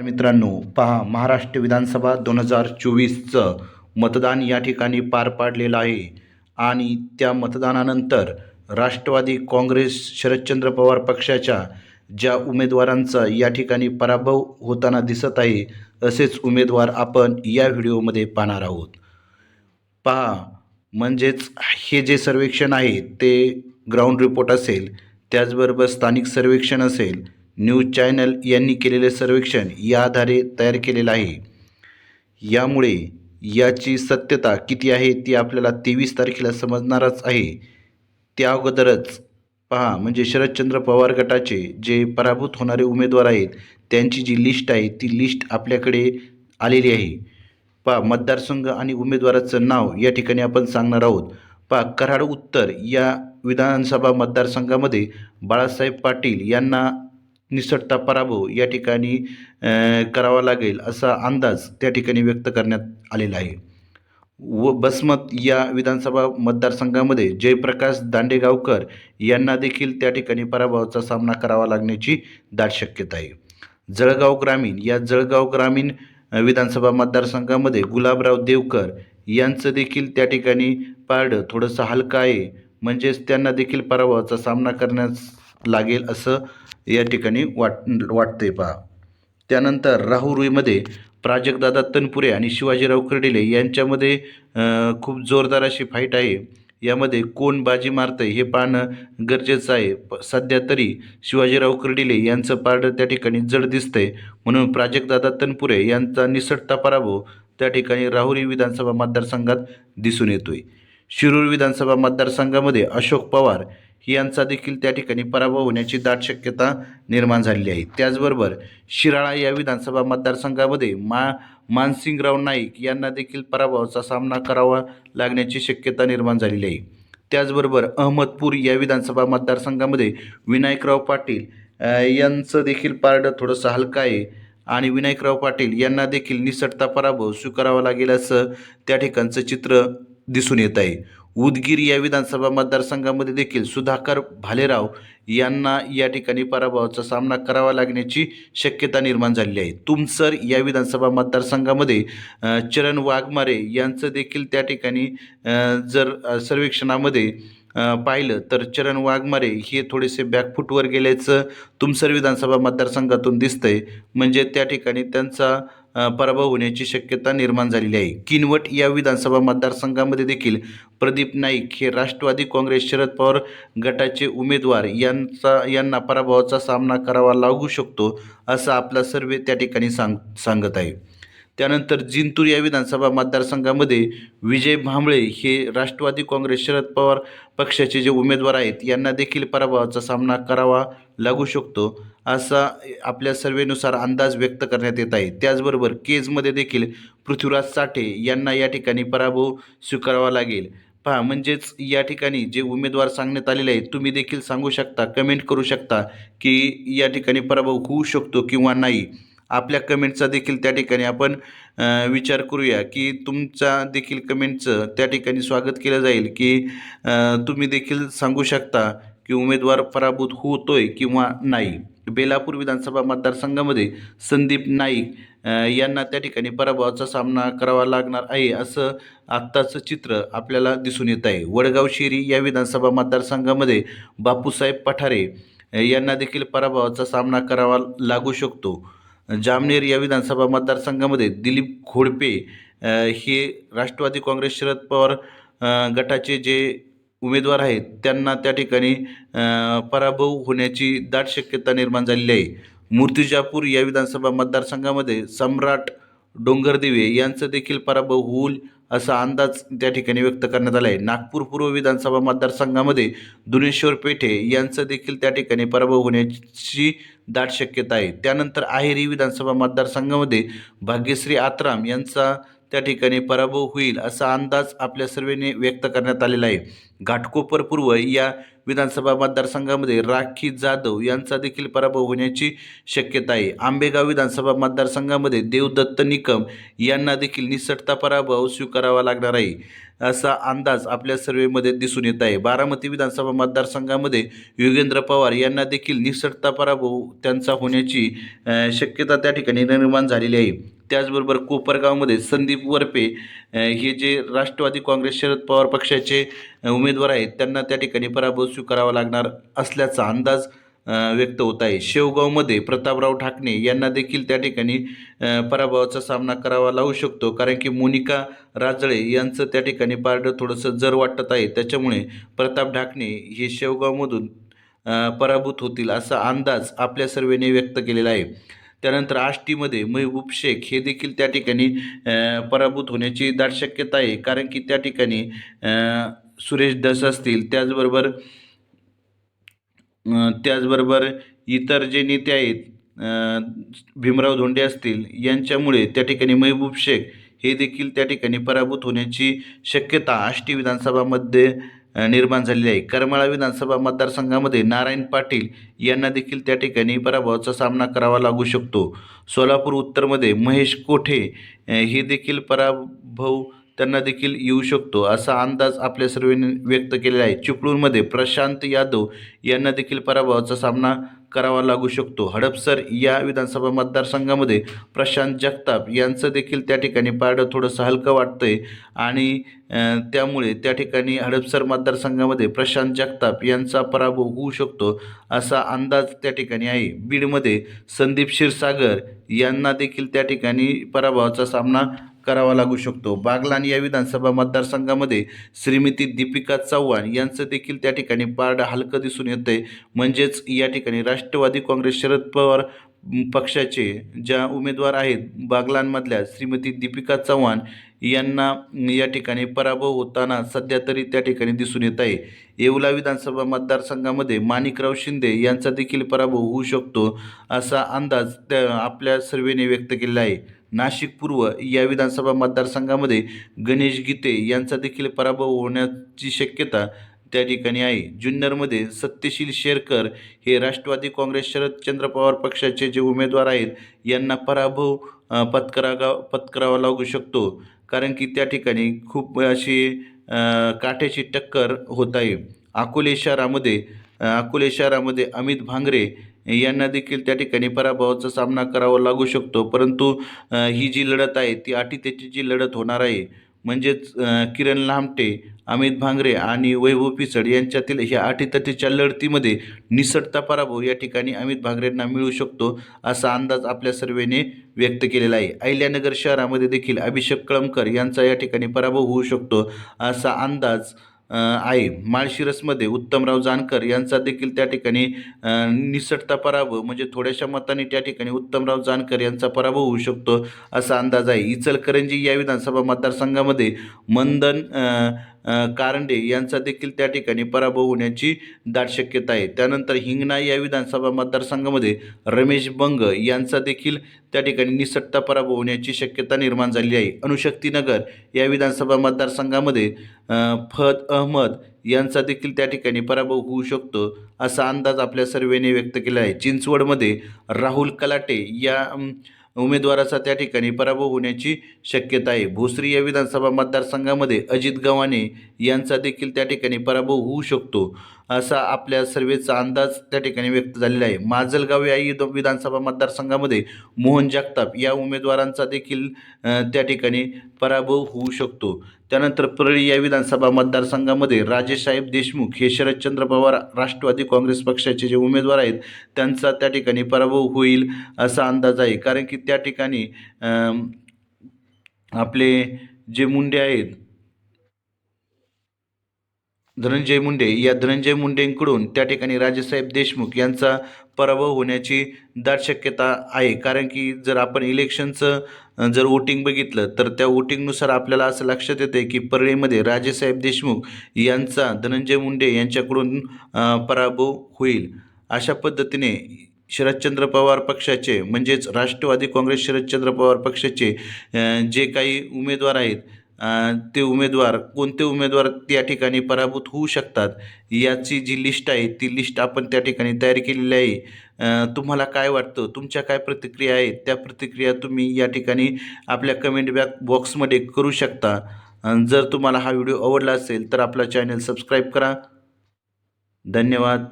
तर मित्रांनो पहा महाराष्ट्र विधानसभा दोन हजार चोवीसचं मतदान या ठिकाणी पार पाडलेलं आहे. आणि त्या मतदानानंतर राष्ट्रवादी काँग्रेस शरदचंद्र पवार पक्षाच्या ज्या उमेदवारांचा या ठिकाणी पराभव होताना दिसत आहे असेच उमेदवार आपण या व्हिडिओमध्ये पाहणार आहोत. पहा म्हणजेच हे जे सर्वेक्षण आहे ते ग्राउंड रिपोर्ट असेल त्याचबरोबर स्थानिक सर्वेक्षण असेल न्यूज चॅनल यांनी केलेले सर्वेक्षण या आधारे तयार केलेलं आहे. यामुळे याची सत्यता किती आहे ती आपल्याला तेवीस तारखेला समजणारच आहे. त्या अगोदरच पहा म्हणजे शरदचंद्र पवार गटाचे जे पराभूत होणारे उमेदवार आहेत त्यांची जी लिस्ट आहे ती लिस्ट आपल्याकडे आलेली आहे. पहा मतदारसंघ आणि उमेदवाराचं नाव या ठिकाणी आपण सांगणार आहोत. पहा कराड उत्तर या विधानसभा मतदारसंघामध्ये बाळासाहेब पाटील यांना निसटता पराभव या ठिकाणी करावा लागेल असा अंदाज त्या ठिकाणी व्यक्त करण्यात आलेला आहे. व बसमत या विधानसभा मतदारसंघामध्ये जयप्रकाश दांडेगावकर यांना देखील त्या ठिकाणी पराभवाचा सामना करावा लागण्याची दाट शक्यता आहे. जळगाव ग्रामीण या जळगाव ग्रामीण विधानसभा मतदारसंघामध्ये गुलाबराव देवकर यांचं देखील त्या ठिकाणी पारडं थोडंसं हलकं आहे. म्हणजेच त्यांना देखील पराभवाचा सामना करण्यास लागेल असं या ठिकाणी वाट वाटतंय पहा. त्यानंतर राहुरीमध्ये प्राजक्तदादा तनपुरे आणि शिवाजीराव कर्डिले यांच्यामध्ये खूप जोरदार अशी फाईट आहे. यामध्ये कोण बाजी मारतं हे पाहणं गरजेचं आहे. प सध्या तरी शिवाजीराव कर्डिले यांचं पारड त्या ठिकाणी जड दिसतंय. म्हणून प्राजक्तदादा तनपुरे यांचा निसटता पराभव त्या ठिकाणी राहुरी विधानसभा मतदारसंघात दिसून येतोय. शिरूर विधानसभा मतदारसंघामध्ये अशोक पवार यांचा देखील त्या ठिकाणी पराभव होण्याची दाट शक्यता निर्माण झालेली आहे. त्याचबरोबर शिराळा या विधानसभा मतदारसंघामध्ये मा मानसिंगराव नाईक यांना देखील पराभवाचा सामना करावा लागण्याची शक्यता निर्माण झालेली आहे. त्याचबरोबर अहमदपूर या विधानसभा मतदारसंघामध्ये विनायकराव पाटील यांचं देखील पारडं थोडंसं हलकं आहे आणि विनायकराव पाटील यांना देखील निसटता पराभव स्वीकारावा लागेल असं त्या ठिकाणचं चित्र दिसून येत आहे. उदगीर या विधानसभा मतदारसंघामध्ये देखील सुधाकर भालेराव यांना या ठिकाणी पराभवाचा सामना करावा लागण्याची शक्यता निर्माण झालेली आहे. तुमसर या विधानसभा मतदारसंघामध्ये चरण वाघमारे यांचं देखील त्या ठिकाणी जर सर्वेक्षणामध्ये पाहिलं तर चरण वाघमारे हे थोडेसे बॅकफूटवर गेल्याचं तुमसर विधानसभा मतदारसंघातून दिसतंय. म्हणजे त्या ठिकाणी त्यांचा पराभव होण्याची शक्यता निर्माण झालेली आहे. किनवट या विधानसभा मतदारसंघामध्ये देखील प्रदीप नाईक हे राष्ट्रवादी काँग्रेस शरद पवार गटाचे उमेदवार यांचा यांना पराभवाचा सामना करावा लागू शकतो असं आपला सर्वे त्या ठिकाणी सांग सांगत आहे. त्यानंतर जिंतूर या विधानसभा मतदारसंघामध्ये विजय भांबळे हे राष्ट्रवादी काँग्रेस शरद पवार पक्षाचे जे उमेदवार आहेत यांना देखील पराभवाचा सामना करावा लागू शकतो असा आपल्या सर्वेनुसार अंदाज व्यक्त करण्यात येत आहे. त्याचबरोबर केजमध्ये देखील पृथ्वीराज साठे यांना या ठिकाणी पराभव स्वीकारावा लागेल. पहा म्हणजेच या ठिकाणी जे उमेदवार सांगण्यात आलेले आहेत तुम्ही देखील सांगू शकता कमेंट करू शकता की या ठिकाणी पराभव होऊ शकतो किंवा नाही. आपल्या कमेंटचा देखील त्या ठिकाणी आपण विचार करूया की तुमचा देखील कमेंटचं त्या ठिकाणी स्वागत केलं जाईल की तुम्ही देखील सांगू शकता की उमेदवार पराभूत होतोय किंवा नाही. बेलापूर विधानसभा मतदारसंघामध्ये संदीप नाईक यांना त्या ठिकाणी पराभवाचा सामना करावा लागणार आहे असं आत्ताचं चित्र आपल्याला दिसून येत आहे. वडगाव शेरी या विधानसभा मतदारसंघामध्ये बापूसाहेब पठारे यांना देखील पराभवाचा सामना करावा लागू शकतो. जामनेर या विधानसभा मतदारसंघामध्ये दिलीप घोडपे हे राष्ट्रवादी काँग्रेस शरद पवार गटाचे जे उमेदवार आहेत त्यांना त्या ठिकाणी पराभव होण्याची दाट शक्यता निर्माण झालेली आहे. मूर्तिजापूर या विधानसभा मतदारसंघामध्ये सम्राट डोंगरदेवे यांचं देखील पराभव होईल असा अंदाज त्या ठिकाणी व्यक्त करण्यात आला आहे. नागपूर पूर्व विधानसभा मतदारसंघामध्ये दुनेश्वर पेठे यांचं देखील त्या ठिकाणी पराभव होण्याची दाट शक्यता आहे. त्यानंतर आहेरी विधानसभा मतदारसंघामध्ये भाग्यश्री आत्राम यांचा त्या ठिकाणी पराभव होईल असा अंदाज आपल्या सर्वेने व्यक्त करण्यात आलेला आहे. घाटकोपर पूर्व या विधानसभा मतदारसंघामध्ये राखी जाधव यांचा देखील पराभव होण्याची शक्यता आहे. आंबेगाव विधानसभा मतदारसंघामध्ये देवदत्त निकम यांना देखील निसटता पराभव स्वीकारावा लागणार आहे असा अंदाज आपल्या सर्वेमध्ये दिसून येत आहे. बारामती विधानसभा मतदारसंघामध्ये योगेंद्र पवार यांना देखील निसटता पराभव त्यांचा होण्याची शक्यता त्या ठिकाणी निर्माण झालेली आहे. त्याचबरोबर कोपरगावमध्ये संदीप वरपे हे जे राष्ट्रवादी काँग्रेस शरद पवार पक्षाचे उमेदवार आहेत त्यांना त्या ठिकाणी पराभव स्वीकारावा लागणार असल्याचा अंदाज व्यक्त होत आहे. शेवगावमध्ये प्रतापराव ठाकणे यांना देखील त्या ठिकाणी पराभवाचा सामना करावा लागू शकतो कारण की मोनिका राजळे यांचं त्या ठिकाणी पारडं थोडंसं जर वाटत आहे त्याच्यामुळे प्रताप ढाकणे हे शेवगावमधून पराभूत होतील असा अंदाज आपल्या सर्वेने व्यक्त केलेला आहे. त्यानंतर आष्टीमध्ये महबूब शेख हे देखील त्या ठिकाणी पराभूत होण्याची दाट शक्यता आहे. कारण की त्या ठिकाणी सुरेश दस असतील. त्याचबरोबर त्याचबरोबर इतर जे नेते आहेत भीमराव धोंडे असतील यांच्यामुळे त्या ठिकाणी महबूब शेख हे देखील त्या ठिकाणी पराभूत होण्याची शक्यता आष्टी विधानसभामध्ये निर्माण झालेली आहे. करमाळा विधानसभा मतदारसंघामध्ये नारायण पाटील यांना देखील त्या ठिकाणी पराभवाचा सामना करावा लागू शकतो. सोलापूर उत्तरमध्ये महेश कोठे हे देखील पराभव त्यांना देखील येऊ शकतो असा अंदाज आपल्या सर्वांनी व्यक्त केलेला आहे. चिपळूणमध्ये प्रशांत यादव यांना देखील पराभवाचा सामना करावा लागू शकतो. हडपसर या विधानसभा मतदारसंघामध्ये प्रशांत जगताप यांचं देखील त्या ठिकाणी पारडं थोडंसं हलकं वाटतंय आणि त्यामुळे त्या ठिकाणी हडपसर मतदारसंघामध्ये प्रशांत जगताप यांचा पराभव होऊ शकतो असा अंदाज त्या ठिकाणी आहे. बीडमध्ये संदीप क्षीरसागर यांना देखील त्या ठिकाणी पराभवाचा सामना करावा लागू शकतो. बागलान या विधानसभा मतदारसंघामध्ये श्रीमती दीपिका चव्हाण यांचं देखील त्या ठिकाणी पारडं हलकं दिसून येतंय. म्हणजेच या ठिकाणी राष्ट्रवादी काँग्रेस शरद पवार पक्षाचे ज्या उमेदवार आहेत बागलांमधल्या श्रीमती दीपिका चव्हाण यांना या ठिकाणी पराभव होताना सध्या तरी त्या ठिकाणी दिसून येत आहे. येवला विधानसभा मतदारसंघामध्ये माणिकराव शिंदे यांचा देखील पराभव होऊ शकतो असा अंदाज त्या आपल्या सर्वेने व्यक्त केलेला आहे. नाशिक पूर्व या विधानसभा मतदारसंघामध्ये गणेश गीते यांचा देखील पराभव होण्याची शक्यता त्या ठिकाणी आहे. जुन्नरमध्ये सत्यशील शेरकर हे राष्ट्रवादी काँग्रेस शरदचंद्र पवार पक्षाचे जे उमेदवार आहेत यांना पराभव पत्करागा पत्करावा लागू शकतो. कारण की त्या ठिकाणी खूप अशी काठ्याची टक्कर होत आहे. अकोले शहरामध्ये अकोले शहरामध्ये अमित भांगरे यांना देखील त्या ठिकाणी पराभवाचा सामना करावा लागू शकतो. परंतु ही जी लढत आहे ती अटीतेची जी लढत होणार आहे म्हणजेच किरण लामटे अमित भांगरे आणि वैभव पिचड यांच्यातील ह्या अटीतटीच्या लढतीमध्ये निसटता पराभव या ठिकाणी अमित भांगरेंना मिळू शकतो असा अंदाज आपल्या सर्वेने व्यक्त केलेला आहे. अहिल्यानगर शहरामध्ये देखील अभिषेक कळमकर यांचा या ठिकाणी पराभव होऊ शकतो असा अंदाज आहे माळशिरसमध्ये उत्तमराव जानकर यांचा देखील त्या ठिकाणी निसटता पराभव म्हणजे थोड्याशा मताने त्या ठिकाणी उत्तमराव जानकर यांचा पराभव होऊ शकतो असा अंदाज आहे. इचलकरंजी या विधानसभा मतदारसंघामध्ये मंदन कारंडे यांचा देखील त्या ठिकाणी पराभव होण्याची दाट शक्यता आहे. त्यानंतर हिंगणा या विधानसभा मतदारसंघामध्ये रमेश बंग यांचा देखील त्या ठिकाणी निसटता पराभव होण्याची शक्यता निर्माण झाली आहे. अणुशक्तीनगर या विधानसभा मतदारसंघामध्ये फद अहमद यांचा देखील त्या ठिकाणी पराभव होऊ शकतो असा अंदाज आपल्या सर्वेने व्यक्त केला आहे. चिंचवडमध्ये राहुल कलाटे या उमेदवाराचा त्या ठिकाणी पराभव होण्याची शक्यता आहे. भोसरी या विधानसभा मतदारसंघामध्ये अजित गव्हाणे यांचा देखील त्या ठिकाणी पराभव होऊ शकतो. असा आपल्या सर्वेचा अंदाज त्या ठिकाणी व्यक्त झालेला आहे. माजलगाव या विधानसभा मतदारसंघामध्ये मोहन जगताप या उमेदवारांचा देखील त्या ठिकाणी पराभव होऊ शकतो. त्यानंतर परळी या विधानसभा मतदारसंघामध्ये राजेसाहेब देशमुख हे शरदचंद्र पवार राष्ट्रवादी काँग्रेस पक्षाचे जे उमेदवार आहेत त्यांचा त्या ठिकाणी पराभव होईल असा अंदाज आहे. कारण की त्या ठिकाणी आपले जे मुंडे आहेत धनंजय मुंडे या धनंजय मुंडेंकडून त्या ठिकाणी राजेसाहेब देशमुख यांचा पराभव होण्याची दाट शक्यता आहे. कारण की जर आपण इलेक्शनचं जर वोटिंग बघितलं तर त्या वोटिंगनुसार आपल्याला असं लक्षात येते की परळीमध्ये राजेसाहेब देशमुख यांचा धनंजय मुंडे यांच्याकडून पराभव होईल. अशा पद्धतीने शरदचंद्र पवार पक्षाचे म्हणजेच राष्ट्रवादी काँग्रेस शरदचंद्र पवार पक्षाचे जे काही उमेदवार आहेत ते उमेदवार कोणते उमेदवार त्या ठिकाणी पराभूत होऊ शकतात याची जी लिस्ट आहे ती लिस्ट आपण त्या ठिकाणी तयार केलेली आहे. तुम्हाला काय वाटतं? तुमच्या काय प्रतिक्रिया आहेत? त्या प्रतिक्रिया तुम्ही या ठिकाणी आपल्या कमेंट बॅक बॉक्समध्ये करू शकता. जर तुम्हाला हा व्हिडिओ आवडला असेल तर आपला चॅनल सबस्क्राईब करा. धन्यवाद.